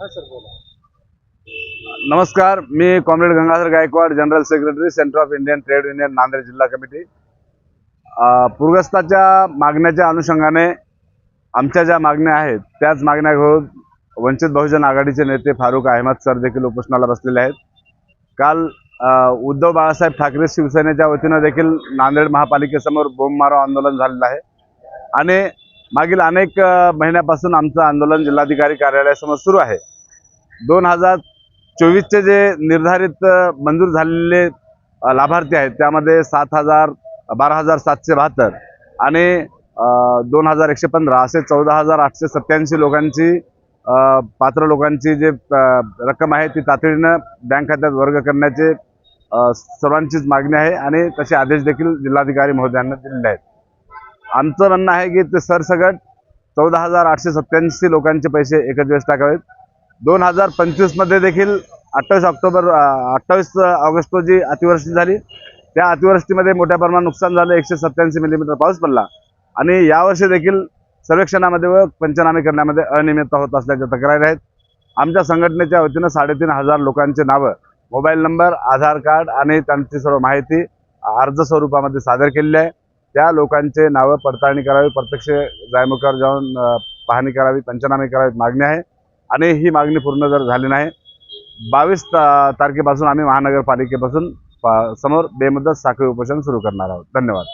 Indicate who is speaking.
Speaker 1: हा सर बोला.
Speaker 2: नमस्कार मी comrade Gangadhar Gaikwad general secretary centre of Indian trade union Nanded जिल्हा कमिटी. पूरग्रस्ताच्या मागण्याच्या अनुषंगाने आमच्या ज्या मागण्या आहेत त्याच मागण्या घेऊन वंचित बहुजन आघाडीचे नेते फारुख अहमद सर देखील उपोषणाला बसलेले आहेत. काल उद्धव बाळासाहेब ठाकरे शिवसेनेच्या वतीनं देखील नांदेड महापालिकेसमोर बोंबमारो आंदोलन झालेलं आहे. आणि मागील अनेक महिन्यापासून आमचं आंदोलन जिल्हाधिकारी कार्यालयासमोर सुरू आहे. दोन हजार चोवीसचे जे निर्धारित मंजूर झालेले लाभार्थी आहेत त्यामध्ये सात हजार बारा हजार सातशे बहात्तर आणि दोन हजार एकशे पंधरा असे चौदा हजार आठशे सत्त्याऐंशी लोकांची पात्र लोकांची जे रक्कम आहे ती तातडीनं बँक खात्यात वर्ग करण्याचे सर्वांचीच मागणी आहे आणि तसे आदेश देखील जिल्हाधिकारी महोदयांना दिलेले आहेत. आमचं म्हणणं आहे की ते सरसगट चौदा हजार आठशे सत्त्याऐंशी लोकांचे पैसे एकच दिवस टाकावेत. दोन हजार पंचवीसमध्ये देखील अठ्ठावीस ऑक्टोबर अठ्ठावीस ऑगस्ट रोजी अतिवृष्टी झाली. त्या अतिवृष्टीमध्ये मोठ्या प्रमाणात नुकसान झालं. एकशे सत्याऐंशी मिलीमीटर पाऊस पडला. आणि यावर्षी देखील सर्वेक्षणामध्ये व पंचनामे करण्यामध्ये अनियमितता होत असल्याच्या तक्रारी आहेत. आमच्या संघटनेच्या वतीनं साडेतीन हजार लोकांचे नावं मोबाईल नंबर आधार कार्ड आणि त्यांची सर्व माहिती अर्ज स्वरूपामध्ये सादर केलेली आहे. त्या लोकांचे नावं पडताळणी करावी प्रत्यक्ष जायमुखावर जाऊन पाहणी करावी पंचनामे करावीत मागणी आहे. आणि ही मागणी पूर्ण जर झाली नाही बावीस ता तारखेपासून आम्ही महानगरपालिकेपासून पा- समोर बेमुदत साखळी उपोषण सुरू करणार आहोत. धन्यवाद.